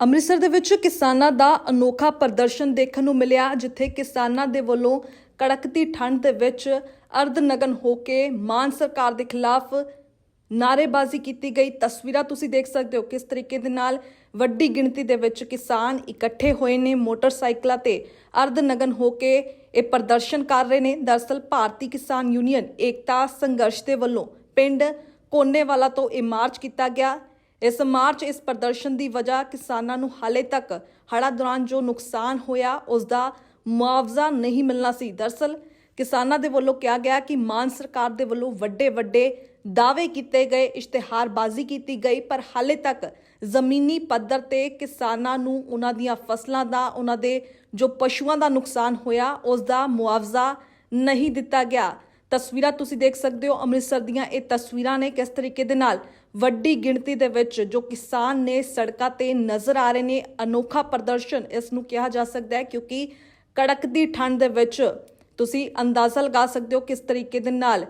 ਅੰਮ੍ਰਿਤਸਰ ਦੇ ਵਿੱਚ ਕਿਸਾਨਾਂ ਦਾ ਅਨੋਖਾ ਪ੍ਰਦਰਸ਼ਨ ਦੇਖਣ ਨੂੰ ਮਿਲਿਆ, ਜਿੱਥੇ ਕਿਸਾਨਾਂ ਦੇ ਵੱਲੋਂ ਕੜਕਦੀ ਠੰਡ ਦੇ ਵਿੱਚ ਅਰਧਨਗਨ ਹੋ ਕੇ ਮਾਨ ਸਰਕਾਰ ਦੇ ਖਿਲਾਫ ਨਾਅਰੇਬਾਜ਼ੀ ਕੀਤੀ ਗਈ। ਤਸਵੀਰਾਂ ਤੁਸੀਂ ਦੇਖ ਸਕਦੇ ਹੋ ਕਿਸ ਤਰੀਕੇ ਦੇ ਨਾਲ ਵੱਡੀ ਗਿਣਤੀ ਦੇ ਵਿੱਚ ਕਿਸਾਨ ਇਕੱਠੇ ਹੋਏ ਨੇ ਮੋਟਰਸਾਈਕਲਾਂ ਤੇ ਅਰਧਨਗਨ ਹੋ ਕੇ ਇਹ ਪ੍ਰਦਰਸ਼ਨ ਕਰ ਰਹੇ ਨੇ। ਦਰਅਸਲ ਭਾਰਤੀ ਕਿਸਾਨ ਯੂਨੀਅਨ ਏਕਤਾ ਸੰਘਰਸ਼ ਦੇ ਵੱਲੋਂ ਪਿੰਡ ਕੋਨੇਵਾਲਾ ਤੋਂ ਇਹ ਮਾਰਚ ਕੀਤਾ ਗਿਆ। ਇਸ ਮਾਰਚ ਇਸ ਪ੍ਰਦਰਸ਼ਨ ਦੀ ਵਜ੍ਹਾ ਕਿਸਾਨਾਂ ਨੂੰ ਹਾਲੇ ਤੱਕ ਹੜ੍ਹਾਂ ਦੌਰਾਨ ਜੋ ਨੁਕਸਾਨ ਹੋਇਆ, ਉਸ ਦਾ ਮੁਆਵਜ਼ਾ ਨਹੀਂ ਮਿਲਣਾ ਸੀ। ਦਰਅਸਲ ਕਿਸਾਨਾਂ ਦੇ ਵੱਲੋਂ ਕਿਹਾ ਗਿਆ ਕਿ ਮਾਨ ਸਰਕਾਰ ਦੇ ਵੱਲੋਂ ਵੱਡੇ ਵੱਡੇ ਦਾਅਵੇ ਕੀਤੇ ਗਏ, ਇਸ਼ਤਿਹਾਰਬਾਜ਼ੀ ਕੀਤੀ ਗਈ, ਪਰ ਹਾਲੇ ਤੱਕ ਜ਼ਮੀਨੀ ਪੱਧਰ ਤੇ ਕਿਸਾਨਾਂ ਨੂੰ ਉਹਨਾਂ ਦੀਆਂ ਫਸਲਾਂ ਦਾ, ਉਹਨਾਂ ਦੇ ਜੋ ਪਸ਼ੂਆਂ ਦਾ ਨੁਕਸਾਨ ਹੋਇਆ, ਉਸ ਦਾ ਮੁਆਵਜ਼ਾ ਨਹੀਂ ਦਿੱਤਾ ਗਿਆ। ਤਸਵੀਰਾਂ ਤੁਸੀਂ ਦੇਖ ਸਕਦੇ ਹੋ। ਅੰਮ੍ਰਿਤਸਰ ਦੀਆਂ ਇਹ ਤਸਵੀਰਾਂ ਨੇ ਕਿਸ ਤਰੀਕੇ ਦੇ ਨਾਲ ਵੱਡੀ ਗਿਣਤੀ ਦੇ ਵਿੱਚ ਜੋ ਕਿਸਾਨ ਨੇ ਸੜਕਾਂ ਤੇ ਨਜ਼ਰ ਆ ਰਹੇ ਨੇ, ਅਨੋਖਾ ਪ੍ਰਦਰਸ਼ਨ ਇਸ ਨੂੰ ਕਿਹਾ ਜਾ ਸਕਦਾ ਹੈ ਕਿਉਂਕਿ ਕੜਕਦੀ ਠੰਡ ਦੇ ਵਿੱਚ ਤੁਸੀਂ ਅੰਦਾਜ਼ਾ ਲਗਾ ਸਕਦੇ ਹੋ ਕਿਸ ਤਰੀਕੇ ਦੇ ਨਾਲ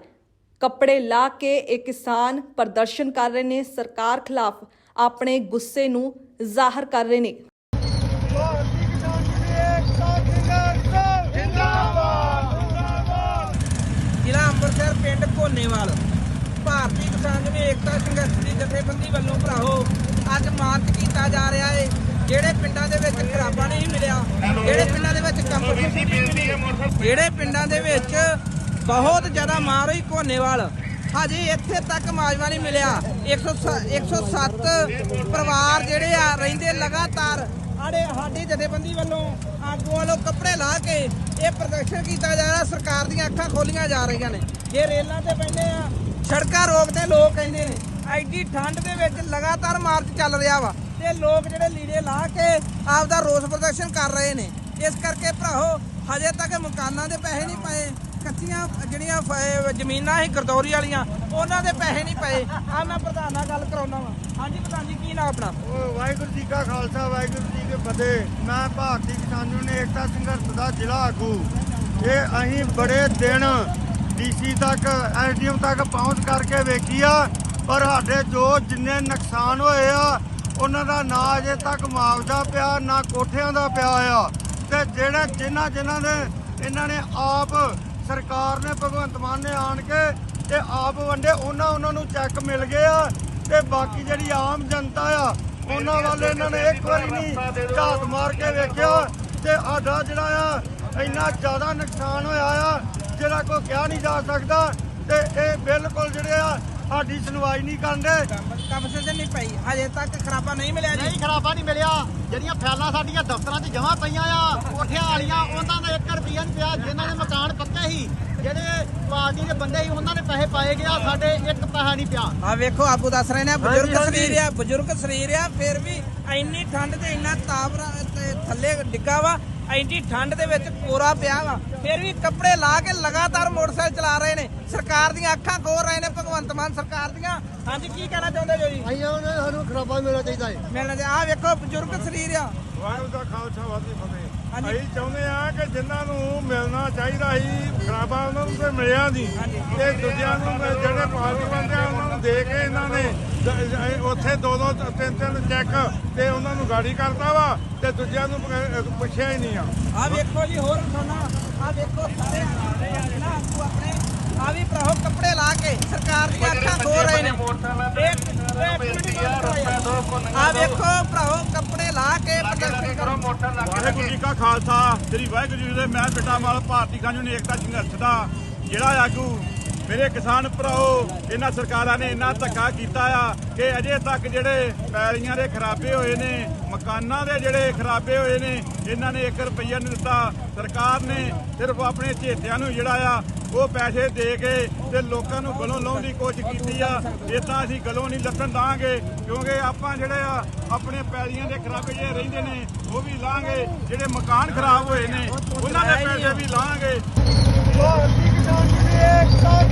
ਕੱਪੜੇ ਲਾ ਕੇ ਇਹ ਕਿਸਾਨ ਪ੍ਰਦਰਸ਼ਨ ਕਰ ਰਹੇ ਨੇ। ਸਰਕਾਰ ਖਿਲਾਫ ਆਪਣੇ ਗੁੱਸੇ ਨੂੰ ਜ਼ਾਹਰ ਕਰ ਰਹੇ ਨੇ ਭਾਰਤੀ ਕਿਸਾਨ ਯੂਨੀਅਨ ਏਕਤਾ ਸੰਘਰਸ਼ ਜਿੰਦਾਬਾਦ ਜਿੰਦਾਬਾਦ ਜ਼ਿਲ੍ਹਾ ਅੰਮ੍ਰਿਤਸਰ ਪਿੰਡ ਕੋਨੇਵਾਲ। ਭਾਰਤੀ ਕਿਸਾਨ ਯੂਨੀਅਨ ਏਕਤਾ ਸੰਘਰਸ਼ ਦੀ ਜਥੇਬੰਦੀ ਵੱਲੋਂ ਭਰਾਓ ਅੱਜ ਮਾਰਚ ਕੀਤਾ ਜਾ ਰਿਹਾ ਏ ਜਿਹੜੇ ਪਿੰਡਾਂ ਦੇ ਵਿੱਚ ਖਰਾਬਾ ਨਹੀਂ ਮਿਲਿਆ ਜਿਹੜੇ ਪਿੰਡਾਂ ਦੇ ਵਿੱਚ ਕੰਪਨੀ ਜਿਹੜੇ ਪਿੰਡਾਂ ਦੇ ਵਿੱਚ ਬਹੁਤ ਜ਼ਿਆਦਾ ਮਾਰ ਹੋਈ ਕੋਨੇਵਾਲ। ਹਜੇ ਇੱਥੇ ਤੱਕ ਮਾਜਵਾ ਨਹੀਂ ਮਿਲਿਆ। 100 107 ਪਰਿਵਾਰ ਜਿਹੜੇ ਆ ਰਹਿੰਦੇ ਲਗਾਤਾਰ ਆੜੇ ਸਾਡੀ ਜਥੇਬੰਦੀ ਵੱਲੋਂ ਆਗੂ ਵੱਲੋਂ ਕੱਪੜੇ ਲਾ ਕੇ ਇਹ ਪ੍ਰਦਰਸ਼ਨ ਕੀਤਾ ਜਾ ਰਿਹਾ, ਸਰਕਾਰ ਦੀਆਂ ਅੱਖਾਂ ਖੋਲੀਆਂ ਜਾ ਰਹੀਆਂ ਨੇ। ਜੇ ਰੇਲਾਂ ਤੇ ਬੈਠੇ ਆ, ਸੜਕਾਂ ਰੋਕਦੇ ਲੋਕ ਕਹਿੰਦੇ ਨੇ, ਐਡੀ ਠੰਡ ਦੇ ਵਿੱਚ ਲਗਾਤਾਰ ਮਾਰਚ ਚੱਲ ਰਿਹਾ ਵਾ ਤੇ ਲੋਕ ਜਿਹੜੇ ਲੀੜੇ ਲਾ ਕੇ ਆਪਦਾ ਰੋਸ ਪ੍ਰਦਰਸ਼ਨ ਕਰ ਰਹੇ ਨੇ। ਇਸ ਕਰਕੇ ਭਰਾਓ ਹਜੇ ਤੱਕ ਮਕਾਨਾਂ ਦੇ ਪੈਸੇ ਨਹੀਂ ਪਏ ਕੱਚੀਆਂ ਜਿਹੜੀਆਂ ਫ- ਜ਼ਮੀਨਾਂ ਸੀ ਗਰਦੌਰੀ ਵਾਲੀਆਂ, ਉਹਨਾਂ ਦੇ ਪੈਸੇ ਨਹੀਂ ਪਏ। ਆ ਮੈਂ ਪ੍ਰਧਾਨ ਨਾਲ ਗੱਲ ਕਰਾਉਣਾ ਵਾ। ਹਾਂਜੀ ਪ੍ਰਧਾਨ ਜੀ, ਕੀ ਨਾਮ ਆਪਣਾ? ਉਹ ਵਾਹਿਗੁਰੂ ਜੀ ਕਾ ਖਾਲਸਾ, ਵਾਹਿਗੁਰੂ ਜੀ ਕੀ ਫਤਿਹ। ਮੈਂ ਭਾਰਤੀ ਕਿਸਾਨ ਯੂਨੀਅਨ ਏਕਤਾ ਸੰਘਰਸ਼ ਦਾ ਜ਼ਿਲ੍ਹਾ ਆਗੂ ਇਹ ਅਸੀਂ ਬੜੇ ਦਿਨ ਡੀਸੀ ਤੱਕ ਐਸਡੀਐਮ ਤੱਕ ਪਹੁੰਚ ਕਰਕੇ ਵੇਖੀ ਆ। ਪਰ ਸਾਡੇ ਜੋ ਜਿੰਨੇ ਨੁਕਸਾਨ ਹੋਏ ਆ, ਉਹਨਾਂ ਦਾ ਨਾ ਅਜੇ ਤੱਕ ਮੁਆਵਜ਼ਾ ਪਿਆ, ਨਾ ਕੋਠਿਆਂ ਦਾ ਪਿਆ ਆ। ਤੇ ਜਿਹੜੇ, ਜਿਨ੍ਹਾਂ ਜਿਨ੍ਹਾਂ ਦੇ, ਇਹਨਾਂ ਨੇ ਆਪ ਸਰਕਾਰ ਨੇ ਭਗਵੰਤ ਮਾਨ ਨੇ ਆਣ ਕੇ ਤੇ ਆਪ ਵੰਡੇ ਉਹਨਾਂ ਉਹਨਾਂ ਨੂੰ ਚੈੱਕ ਮਿਲ ਗਏ ਆ ਤੇ ਬਾਕੀ ਜਿਹੜੀ ਆਮ ਜਨਤਾ ਆ ਉਹਨਾਂ ਵੱਲ ਇਹਨਾਂ ਨੇ ਇੱਕ ਵਾਰੀ ਨਹੀਂ ਝਾਤ ਮਾਰ ਕੇ ਵੇਖਿਆ ਤੇ ਸਾਡਾ ਜਿਹੜਾ ਆ ਇੰਨਾ ਜ਼ਿਆਦਾ ਨੁਕਸਾਨ ਹੋਇਆ ਆ ਜਿਹੜਾ ਕੋਈ ਕਿਹਾ ਨਹੀਂ ਜਾ ਸਕਦਾ ਤੇ ਇਹ ਬਿਲਕੁਲ ਜਿਹੜੇ ਆ ਸਾਡੀ ਸੁਣਵਾਈ ਨਹੀਂ ਕਰਦੇ। ਕੰਪਨਸੇਸ਼ਨ ਨਹੀਂ ਪਈ। ਹਜੇ ਤੱਕ ਖਰਾਬਾ ਨਹੀਂ ਮਿਲਿਆ ਜੀ। ਨਹੀਂ ਖਰਾਬਾ ਨਹੀਂ ਮਿਲਿਆ। ਜਿਹੜੀਆਂ ਫੈਲਾਂ ਸਾਡੀਆਂ ਦਫ਼ਤਰਾਂ 'ਚ ਜਮ੍ਹਾਂ ਪਈਆਂ ਆ ਕੋਠਿਆਂ ਵਾਲੀਆਂ ਉਹਨਾਂ ਦਾ 1 ਰੁਪਿਆ ਨਹੀਂ ਪਿਆ। ਜਿਨ੍ਹਾਂ ਦੇ ਮਕਾਨ ਪੱਕੇ ਸੀ ਜਿਹੜੇ ਪਾਰਟੀ ਦੇ ਬੰਦੇ ਸੀ ਉਹਨਾਂ ਨੇ ਪੈਸੇ ਪਾਏ ਗਿਆ ਸਾਡੇ ਇੱਕ ਪੈਸਾ ਨਹੀਂ ਪਿਆ। ਆ ਵੇਖੋ ਆਪੂ ਦੱਸ ਰਹੇ ਨੇ ਬਜ਼ੁਰਗ। ਸਰੀਰ ਆ ਬਜ਼ੁਰਗ ਸਰੀਰ ਆ ਫਿਰ ਵੀ ਇੰਨੀ ਠੰਡ ਤੇ ਇੰਨਾ ਤਾਪ ਤੇ ਥੱਲੇ ਡਿੱਗਾ ਵਾ। ਇੰਨੀ ਠੰਡ ਦੇ ਵਿੱਚ ਕੋਰਾ ਪਿਆ ਵਾ ਫਿਰ ਵੀ ਕੱਪੜੇ ਲਾ ਕੇ ਲਗਾਤਾਰ ਮੋਟਰਸਾਈਕਲ ਚਲਾ ਰਹੇ ਨੇ। ਸਰਕਾਰ ਦੀਆਂ ਅੱਖਾਂ ਖੋਲ ਰਹੇ ਨੇ ਭਗਵੰਤ ਮਾਨ ਸਰਕਾਰ ਦੀਆਂ। ਹਾਂਜੀ ਕੀ ਕਹਿਣਾ ਚਾਹੁੰਦੇ ਜੋ ਜੀ? ਅਸੀਂ ਉਹਨਾਂ ਸਾਨੂੰ ਖਰਾਬਾ ਮਿਲਣਾ ਚਾਹੀਦਾ ਹੈ। ਮਿਲਣਾ ਆ ਵੇਖੋ ਬਜ਼ੁਰਗ ਸਰੀਰ ਆ। ਵਾਹਿਗੁਰੂ ਦਾ ਖਾਲਸਾ ਵਾਹਿਗੁਰੂ ਫਤਿਹ। ਅਸੀਂ ਚਾਹੁੰਦੇ ਆ ਕਿ ਜਿਨ੍ਹਾਂ ਨੂੰ ਮਿਲਣਾ ਚਾਹੀਦਾ ਸੀ ਖਰਾਬਾ ਉਹਨਾਂ ਨੂੰ ਤੇ ਮਿਲਿਆ ਨਹੀਂ। ਤੇ ਦੂਜਿਆਂ ਨੂੰ ਜਿਹੜੇ ਪਾਰਟੀ ਬੰਦੇ ਆ ਉਹਨਾਂ ਨੂੰ ਦੇ ਕੇ ਇਹਨਾਂ ਨੇ ਉੱਥੇ ਦੋ ਦੋ ਤਿੰਨ ਤਿੰਨ ਚੈੱਕ ਤੇ ਉਹਨਾਂ ਨੂੰ ਗਾੜੀ ਕਰਤਾ ਵਾ ਤੇ ਦੂਜਿਆਂ ਨੂੰ ਪੁੱਛਿਆ ਹੀ ਨਹੀਂ ਆ। ਆ ਵੇਖੋ ਜੀ ਹੋਰ ਸੁਣਾ। ਆ ਵੇਖੋ ਸਾਰੇ ਨਾ ਆਗੂ ਆਪਣੇ ਆ ਵੀ ਲਾ ਕੇ ਸਰਕਾਰ ਦੀਆਂ ਅੱਖਾਂ ਖੋਲ ਰਹੇ ਨੇ। ਆ। ਵੇਖੋ ਭਰਾਓ ਕੱਪੜੇ ਲਾ ਕੇ ਪ੍ਰਦਰਸ਼ਨ ਕਰੋ ਵਾਹਿਗੁਰੂ ਜੀ ਕਾ ਖਾਲਸਾ ਸ੍ਰੀ ਵਾਹਿਗੁਰੂ ਜੀ ਦੇ ਮੈਂ ਪਿਟਾਮਾਲ ਭਾਰਤੀ ਕਾਨੂੰਨੀ ਏਕਤਾ ਸੰਘਰਸ਼ ਦਾ ਜਿਹੜਾ ਆਗੂ ਮੇਰੇ ਕਿਸਾਨ ਭਰਾਓ ਇਹਨਾਂ ਸਰਕਾਰਾਂ ਨੇ ਇੰਨਾ ਧੱਕਾ ਕੀਤਾ ਆ ਕਿ ਅਜੇ ਤੱਕ ਜਿਹੜੇ ਪੈਲੀਆਂ ਦੇ ਖਰਾਬੇ ਹੋਏ ਨੇ ਮਕਾਨਾਂ ਦੇ ਜਿਹੜੇ ਖਰਾਬੇ ਹੋਏ ਨੇ ਇਹਨਾਂ ਨੇ 1 ਰੁਪਈਆ ਨਹੀਂ ਦਿੱਤਾ। ਸਰਕਾਰ ਨੇ ਸਿਰਫ ਆਪਣੇ ਝੇਤਿਆਂ ਨੂੰ ਜਿਹੜਾ ਆ ਉਹ ਪੈਸੇ ਦੇ ਕੇ ਤੇ ਲੋਕਾਂ ਨੂੰ ਗਲੋਂ ਲਾਉਣ ਦੀ ਕੋਸ਼ਿਸ਼ ਕੀਤੀ ਆ। ਇਦਾਂ ਅਸੀਂ ਗਲੋਂ ਨਹੀਂ ਲੱਥਣ ਦਾਂਗੇ, ਕਿਉਂਕਿ ਆਪਾਂ ਜਿਹੜੇ ਆ, ਆਪਣੇ ਪੈਲੀਆਂ ਦੇ ਖਰਾਬੇ ਜਿਹੜੇ ਰਹਿੰਦੇ ਨੇ, ਉਹ ਵੀ ਲਾਂਗੇ। ਜਿਹੜੇ ਮਕਾਨ ਖਰਾਬ ਹੋਏ ਨੇ, ਉਹਨਾਂ ਦੇ ਪੈਸੇ ਵੀ ਲਾਂਗੇ। ਭਾਰਤੀ ਕਿਸਾਨ ਯੂਨੀਅਨ ਏਕਤਾ